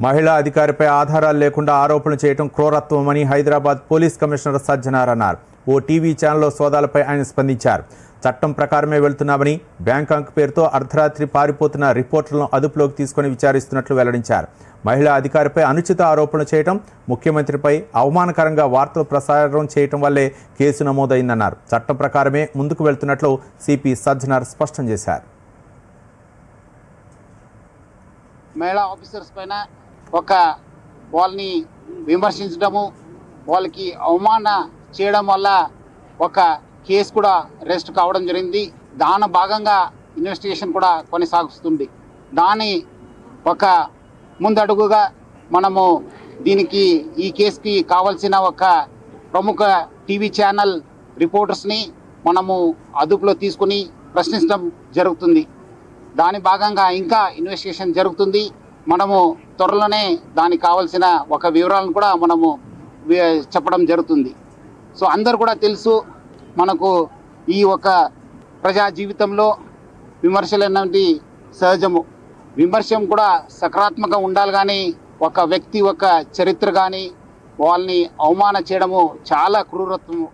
మహిళా అధికారిపై ఆధారాలు లేకుండా ఆరోపణలు చేయడం క్రూరత్వమని హైదరాబాద్ పోలీస్ కమిషనర్ సజ్జనార్ అన్నారు. ఓ టీవీ ఛానల్లో సోదాలపై ఆయన స్పందించారు. చట్టం ప్రకారమే వెళ్తున్నామని బ్యాంకాక్ పేరుతో అర్ధరాత్రి పారిపోతున్న రిపోర్టర్లను అదుపులోకి తీసుకుని విచారిస్తున్నట్లు వెల్లడించారు. మహిళా అధికారిపై అనుచిత ఆరోపణలు చేయడం ముఖ్యమంత్రిపై అవమానకరంగా వార్తలు ప్రసారం చేయడం వల్లే కేసు నమోదైందన్నారు. చట్టం ప్రకారమే ముందుకు వెళ్తున్నట్లు సిపి సజ్జనార్ స్పష్టం చేశారు. మహిళా ఆఫీసర్స్ పైన ఒక వాళ్ళని విమర్శించడము వాళ్ళకి అవమాన చేయడం వల్ల ఒక కేసు కూడా రెస్ట్ కావడం జరిగింది. దాని భాగంగా ఇన్వెస్టిగేషన్ కూడా కొనసాగుతుంది. దాని ఒక ముందడుగుగా మనము దీనికి ఈ కేసుకి కావాల్సిన ఒక ప్రముఖ టీవీ ఛానల్ రిపోర్టర్స్ని మనము అదుపులో తీసుకుని ప్రశ్నించడం జరుగుతుంది. దాని భాగంగా ఇంకా ఇన్వెస్టిగేషన్ జరుగుతుంది. మనము త్వరలోనే దానికి కావాల్సిన ఒక వివరాలను కూడా మనము చెప్పడం జరుగుతుంది. సో అందరు కూడా తెలుసు మనకు ఈ ఒక ప్రజా జీవితంలో విమర్శలు అనేవి సహజము. విమర్శం కూడా సకారాత్మకంగా ఉండాలి కానీ ఒక వ్యక్తి ఒక చరిత్ర కానీ వాళ్ళని అవమాన చేయడము చాలా క్రూరత్వము.